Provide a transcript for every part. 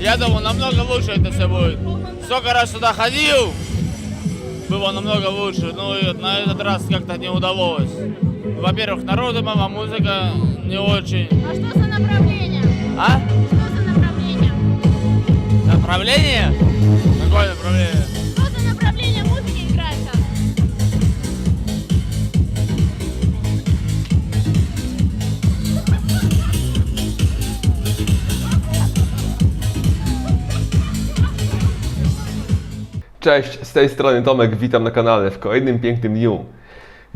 Я думал, намного лучше это все будет. Сколько раз сюда ходил, было намного лучше. Ну и на этот раз как-то не удалось. Во-первых, народу мало, музыка не очень. А что за направление? А? Что за направление? Направление? Какое направление? Что за направление музыки играет Cześć, z tej strony Tomek, witam na kanale w kolejnym pięknym dniu.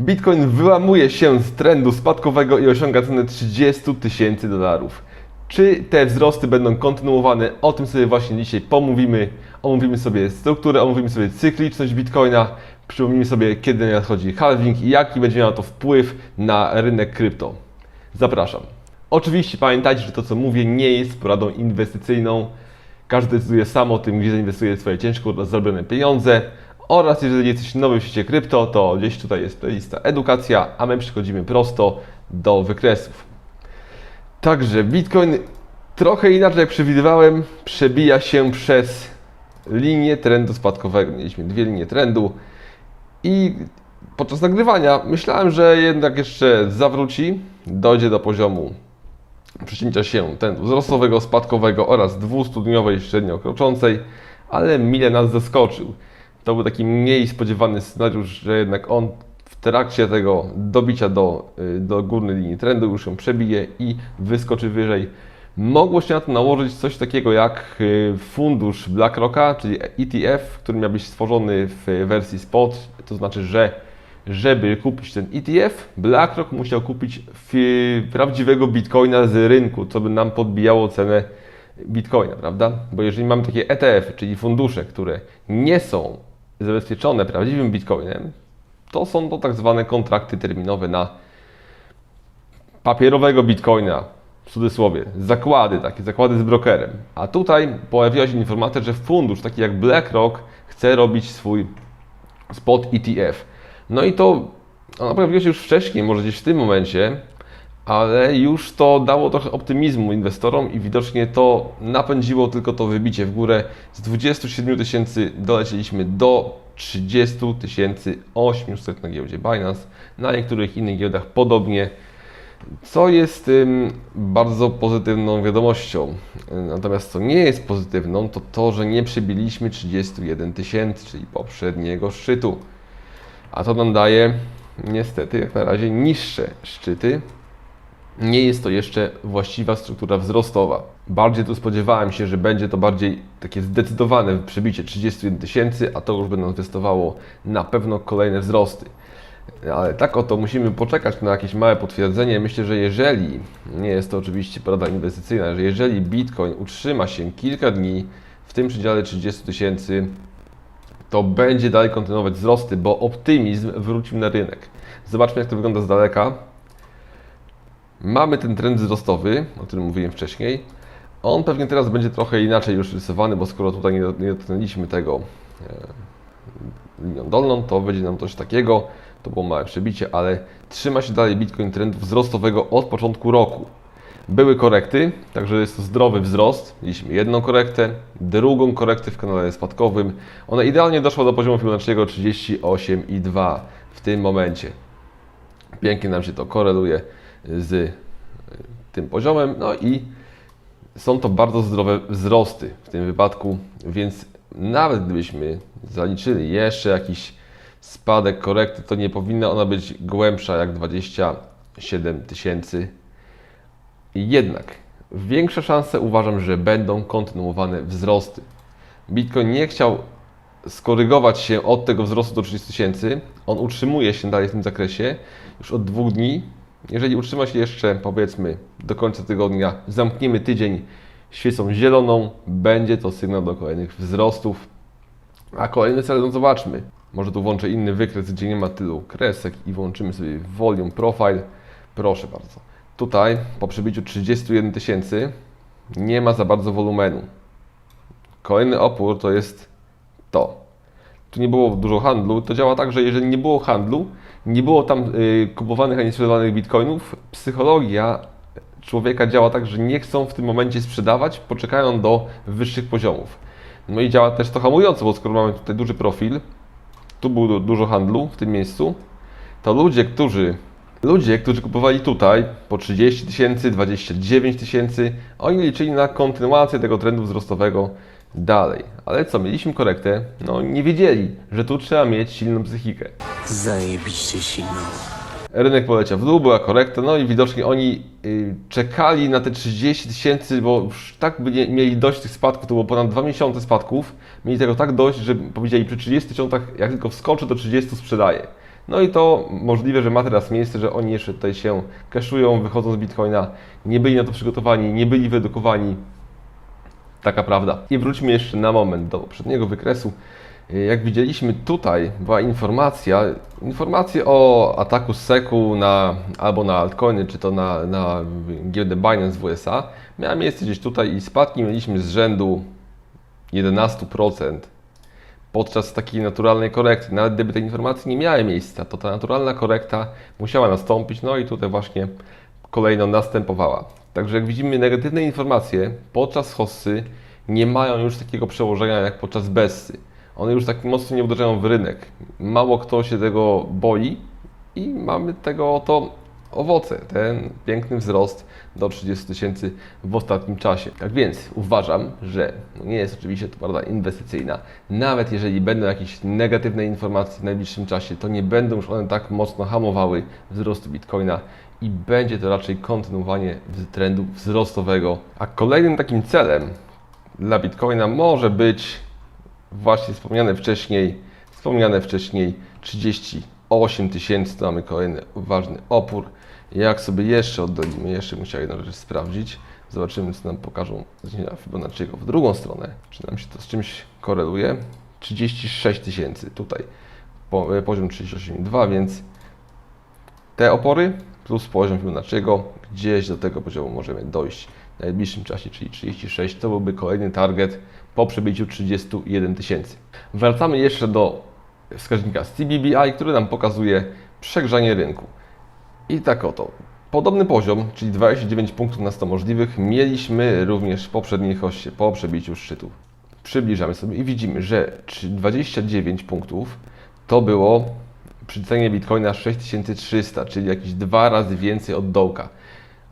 Bitcoin wyłamuje się z trendu spadkowego i osiąga cenę 30 tysięcy dolarów. Czy te wzrosty będą kontynuowane? O tym sobie właśnie dzisiaj pomówimy. Omówimy sobie strukturę, omówimy sobie cykliczność Bitcoina, przypomnimy sobie kiedy nadchodzi halving i jaki będzie miał to wpływ na rynek krypto. Zapraszam. Oczywiście pamiętajcie, że to co mówię nie jest poradą inwestycyjną. Każdy decyduje sam o tym, gdzie zainwestuje swoje ciężko zarobione pieniądze. Oraz jeżeli jesteś nowy w świecie krypto, to gdzieś tutaj jest playlista edukacja, a my przechodzimy prosto do wykresów. Także Bitcoin trochę inaczej jak przewidywałem, przebija się przez linię trendu spadkowego. Mieliśmy dwie linie trendu i podczas nagrywania myślałem, że jednak jeszcze zawróci, dojdzie do poziomu przecięcia się trendu wzrostowego, spadkowego oraz 200-dniowej średnio kroczącej, ale mile nas zaskoczył. To był taki mniej spodziewany scenariusz, że jednak on w trakcie tego dobicia do, y, do górnej linii trendu już ją przebije i wyskoczy wyżej. Mogło się na to nałożyć coś takiego jak y, fundusz BlackRocka, czyli ETF, który miał być stworzony w wersji spot, to znaczy, że żeby kupić ten ETF, BlackRock musiał kupić prawdziwego bitcoina z rynku, co by nam podbijało cenę bitcoina, prawda? Bo jeżeli mamy takie ETF, czyli fundusze, które nie są zabezpieczone prawdziwym bitcoinem, to są to tak zwane kontrakty terminowe na papierowego bitcoina, w cudzysłowie, zakłady, takie zakłady z brokerem. A tutaj pojawiła się informacja, że fundusz taki jak BlackRock chce robić swój spot ETF. No i to ona pojawiła się już wcześniej, może gdzieś w tym momencie, ale już to dało trochę optymizmu inwestorom i widocznie to napędziło tylko to wybicie w górę. Z 27 tysięcy dolecieliśmy do 30 800 na giełdzie Binance, na niektórych innych giełdach podobnie, co jest bardzo pozytywną wiadomością. Natomiast co nie jest pozytywną, to to, że nie przebiliśmy 31 tysięcy, czyli poprzedniego szczytu. A to nam daje niestety jak na razie niższe szczyty. Nie jest to jeszcze właściwa struktura wzrostowa. Bardziej tu spodziewałem się, że będzie to bardziej takie zdecydowane przebicie 31 tysięcy, a to już będą testowało na pewno kolejne wzrosty. Ale tak oto musimy poczekać na jakieś małe potwierdzenie. Myślę, że jeżeli, nie jest to oczywiście porada inwestycyjna, że jeżeli Bitcoin utrzyma się kilka dni w tym przedziale 30 tysięcy, to będzie dalej kontynuować wzrosty, bo optymizm wrócił na rynek. Zobaczmy, jak to wygląda z daleka. Mamy ten trend wzrostowy, o którym mówiłem wcześniej. On pewnie teraz będzie trochę inaczej już rysowany, bo skoro tutaj nie, dotknęliśmy tego e, linią dolną, to będzie nam coś takiego. To było małe przebicie, ale trzyma się dalej Bitcoin trendu wzrostowego od początku roku. Były korekty, także jest to zdrowy wzrost. Mieliśmy jedną korektę, drugą korektę w kanale spadkowym. Ona idealnie doszła do poziomu Fibonacciego 38,2 w tym momencie. Pięknie nam się to koreluje z y, tym poziomem. No i są to bardzo zdrowe wzrosty w tym wypadku, więc nawet gdybyśmy zaliczyli jeszcze jakiś spadek korekty, to nie powinna ona być głębsza jak 27 tysięcy. Jednak większe szanse uważam, że będą kontynuowane wzrosty. Bitcoin nie chciał skorygować się od tego wzrostu do 30 tysięcy. On utrzymuje się dalej w tym zakresie już od dwóch dni. Jeżeli utrzyma się jeszcze powiedzmy do końca tygodnia, zamkniemy tydzień świecą zieloną, będzie to sygnał do kolejnych wzrostów. A kolejny cel, no zobaczmy. Może tu włączę inny wykres, gdzie nie ma tylu kresek i włączymy sobie volume profile. Proszę bardzo. Tutaj po przebiciu 31 tysięcy nie ma za bardzo wolumenu. Kolejny opór to jest to. Tu nie było dużo handlu. To działa tak, że jeżeli nie było handlu, nie było tam y, kupowanych ani sprzedawanych bitcoinów, psychologia człowieka działa tak, że nie chcą w tym momencie sprzedawać, poczekają do wyższych poziomów. No i działa też to hamująco, bo skoro mamy tutaj duży profil, tu było du- dużo handlu w tym miejscu, to ludzie, którzy ludzie, którzy kupowali tutaj po 30 tysięcy, 29 tysięcy, oni liczyli na kontynuację tego trendu wzrostowego dalej. Ale co, mieliśmy korektę? No nie wiedzieli, że tu trzeba mieć silną psychikę. Zajebiście silną. Rynek poleciał w dół, była korekta, no i widocznie oni y, czekali na te 30 tysięcy, bo już tak by nie, mieli dość tych spadków, to było ponad 2 miesiące spadków, mieli tego tak dość, że powiedzieli przy 30 tysiącach, jak tylko wskoczy, to 30 sprzedaje. No i to możliwe, że ma teraz miejsce, że oni jeszcze tutaj się cashują, wychodzą z Bitcoina, nie byli na to przygotowani, nie byli wyedukowani, Taka prawda. I wróćmy jeszcze na moment do poprzedniego wykresu. Jak widzieliśmy tutaj była informacja, informacje o ataku SEC-u na, albo na altcoiny, czy to na, na giełdę Binance w USA. Miała miejsce gdzieś tutaj i spadki mieliśmy z rzędu 11% podczas takiej naturalnej korekty. Nawet gdyby te informacje nie miały miejsca, to ta naturalna korekta musiała nastąpić, no i tutaj właśnie kolejno następowała. Także jak widzimy, negatywne informacje podczas hossy nie mają już takiego przełożenia jak podczas bessy. One już tak mocno nie uderzają w rynek. Mało kto się tego boi i mamy tego oto owoce, ten piękny wzrost do 30 tysięcy w ostatnim czasie. Tak więc uważam, że no nie jest oczywiście to prawda inwestycyjna. Nawet jeżeli będą jakieś negatywne informacje w najbliższym czasie, to nie będą już one tak mocno hamowały wzrostu Bitcoina i będzie to raczej kontynuowanie trendu wzrostowego. A kolejnym takim celem dla Bitcoina może być właśnie wspomniane wcześniej, wspomniane wcześniej 38 tysięcy, mamy kolejny ważny opór. Jak sobie jeszcze oddalimy, jeszcze musiałem jedną rzecz sprawdzić. Zobaczymy, co nam pokażą zniesienia Fibonacciego w drugą stronę. Czy nam się to z czymś koreluje? 36 tysięcy tutaj, po, e, poziom 38,2, więc te opory plus poziom Fibonacciego, gdzieś do tego poziomu możemy dojść w najbliższym czasie, czyli 36, to byłby kolejny target po przebiciu 31 tysięcy. Wracamy jeszcze do wskaźnika CBBI, który nam pokazuje przegrzanie rynku. I tak oto, podobny poziom, czyli 29 punktów na 100 możliwych, mieliśmy również w poprzedniej hoście, po przebiciu szczytu. Przybliżamy sobie i widzimy, że czy 29 punktów to było przy cenie Bitcoina 6300, czyli jakieś dwa razy więcej od dołka.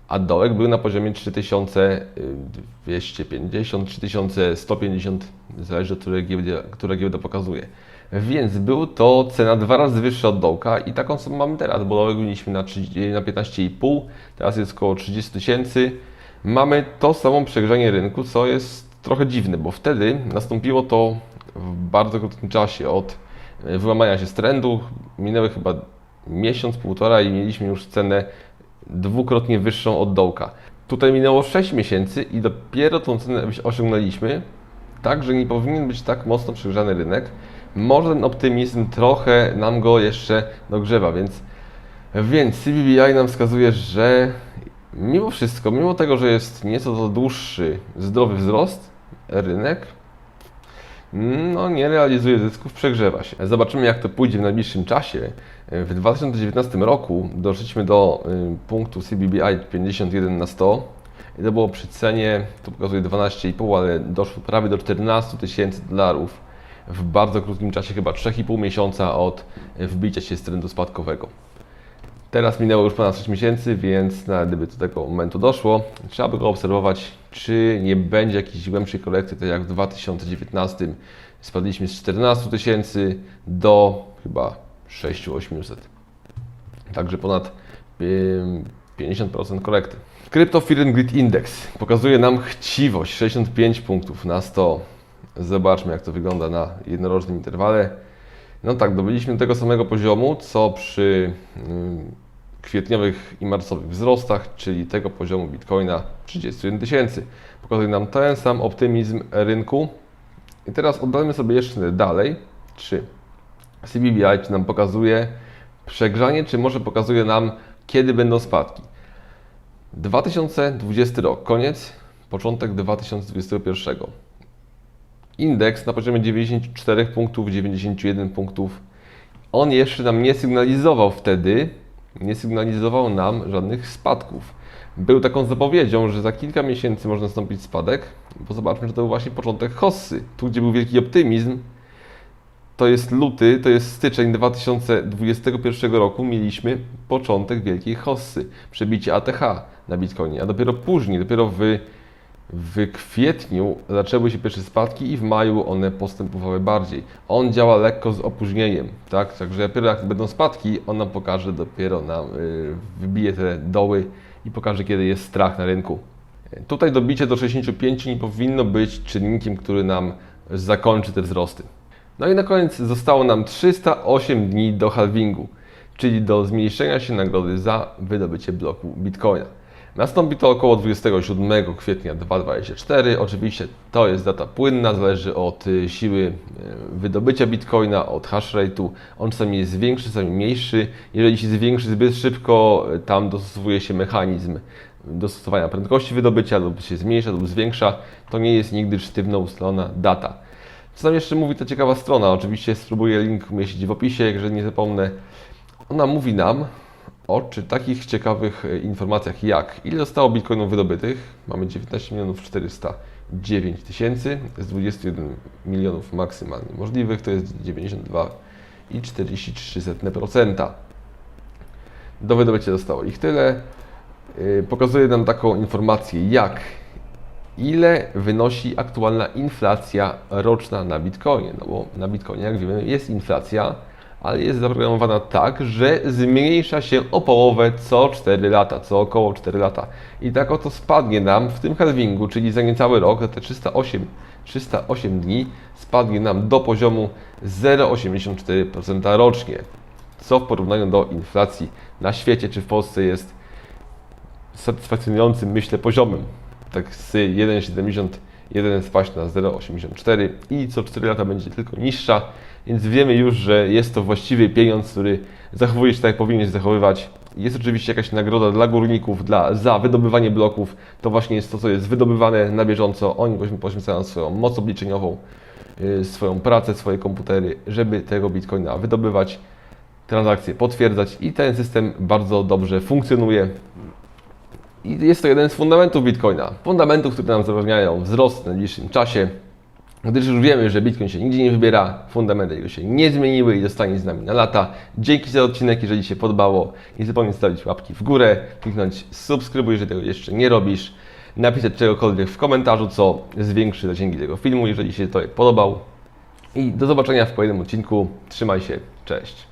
A dołek był na poziomie 3250, 3150, zależy od której giełdy, która giełda pokazuje. Więc był to cena dwa razy wyższa od dołka i taką samą mamy teraz, bo dołek mieliśmy na, 30, na 15,5, teraz jest około 30 tysięcy. Mamy to samo przegrzanie rynku, co jest trochę dziwne, bo wtedy nastąpiło to w bardzo krótkim czasie od e, wyłamania się z trendu. Minęły chyba miesiąc, półtora i mieliśmy już cenę dwukrotnie wyższą od dołka. Tutaj minęło 6 miesięcy i dopiero tą cenę osiągnęliśmy, tak, że nie powinien być tak mocno przegrzany rynek. Może ten optymizm trochę nam go jeszcze dogrzewa, więc, więc CBBI nam wskazuje, że mimo wszystko, mimo tego, że jest nieco to dłuższy, zdrowy wzrost, rynek no, nie realizuje zysków, przegrzewa się. Zobaczymy, jak to pójdzie w najbliższym czasie. W 2019 roku doszliśmy do y, punktu CBBI 51 na 100 i to było przy cenie, tu pokazuje 12,5, ale doszło prawie do 14 tysięcy dolarów w bardzo krótkim czasie, chyba 3,5 miesiąca od wbicia się z trendu spadkowego. Teraz minęło już ponad 6 miesięcy, więc nawet gdyby do tego momentu doszło, trzeba by go obserwować, czy nie będzie jakiejś głębszej korekty, tak jak w 2019 spadliśmy z 14 tysięcy do chyba 6-800. Także ponad ym, 50% korekty. Crypto Fear Greed Index pokazuje nam chciwość 65 punktów na 100. Zobaczmy jak to wygląda na jednorocznym interwale. No tak, dobyliśmy do tego samego poziomu, co przy ym, kwietniowych i marcowych wzrostach, czyli tego poziomu Bitcoina 31 tysięcy. Pokazuje nam ten sam optymizm rynku. I teraz oddalmy sobie jeszcze dalej, czy CBBI czy nam pokazuje przegrzanie, czy może pokazuje nam, kiedy będą spadki. 2020 rok, koniec, początek 2021. Indeks na poziomie 94 punktów, 91 punktów. On jeszcze nam nie sygnalizował wtedy, nie sygnalizował nam żadnych spadków. Był taką zapowiedzią, że za kilka miesięcy może nastąpić spadek, bo zobaczmy, że to był właśnie początek hossy. Tu, gdzie był wielki optymizm, to jest luty, to jest styczeń 2021 roku, mieliśmy początek wielkiej hossy, przebicie ATH na Bitcoinie, a dopiero później, dopiero w, w kwietniu zaczęły się pierwsze spadki i w maju one postępowały bardziej. On działa lekko z opóźnieniem, tak? Także dopiero jak będą spadki, on nam pokaże, dopiero nam y, wybije te doły i pokaże, kiedy jest strach na rynku. Tutaj dobicie do 65 nie powinno być czynnikiem, który nam zakończy te wzrosty. No i na koniec zostało nam 308 dni do halvingu, czyli do zmniejszenia się nagrody za wydobycie bloku Bitcoina. Nastąpi to około 27 kwietnia 2024. Oczywiście to jest data płynna, zależy od y, siły y, wydobycia Bitcoina, od hash rate'u. On czasami jest większy, czasami mniejszy. Jeżeli się zwiększy zbyt szybko, y, tam dostosowuje się mechanizm dostosowania prędkości wydobycia lub się zmniejsza lub zwiększa. To nie jest nigdy sztywno ustalona data. Co tam jeszcze mówi ta ciekawa strona? Oczywiście spróbuję link umieścić w opisie, jeżeli nie zapomnę. Ona mówi nam o czy takich ciekawych e, informacjach jak ile zostało bitcoinów wydobytych. Mamy 19 milionów 409 tysięcy z 21 milionów maksymalnie możliwych, to jest 92,43%. Do wydobycia zostało ich tyle. Yy, Pokazuje nam taką informację jak ile wynosi aktualna inflacja roczna na Bitcoinie. No bo na Bitcoinie, jak wiemy, jest inflacja, ale jest zaprogramowana tak, że zmniejsza się o połowę co 4 lata, co około 4 lata. I tak oto spadnie nam w tym halvingu, czyli za niecały rok, za te 308, 308 dni, spadnie nam do poziomu 0,84% rocznie. Co w porównaniu do inflacji na świecie czy w Polsce jest satysfakcjonującym, myślę, poziomem. Tak z 1,71 spaść na 0,84 i co 4 lata będzie tylko niższa, więc wiemy już, że jest to właściwy pieniądz, który zachowuje się tak, jak powinien się zachowywać. Jest oczywiście jakaś nagroda dla górników dla, za wydobywanie bloków. To właśnie jest to, co jest wydobywane na bieżąco. Oni poświęcają swoją moc obliczeniową, yy, swoją pracę, swoje komputery, żeby tego bitcoina wydobywać, transakcje potwierdzać i ten system bardzo dobrze funkcjonuje. I jest to jeden z fundamentów Bitcoina. Fundamentów, które nam zapewniają wzrost w najbliższym czasie. Gdyż już wiemy, że Bitcoin się nigdzie nie wybiera, fundamenty jego się nie zmieniły i zostanie z nami na lata. Dzięki za odcinek, jeżeli się podobało. Nie zapomnij stawić łapki w górę, kliknąć subskrybuj, jeżeli tego jeszcze nie robisz. Napisać czegokolwiek w komentarzu, co zwiększy zasięgi tego filmu, jeżeli się to podobał. I do zobaczenia w kolejnym odcinku. Trzymaj się, cześć.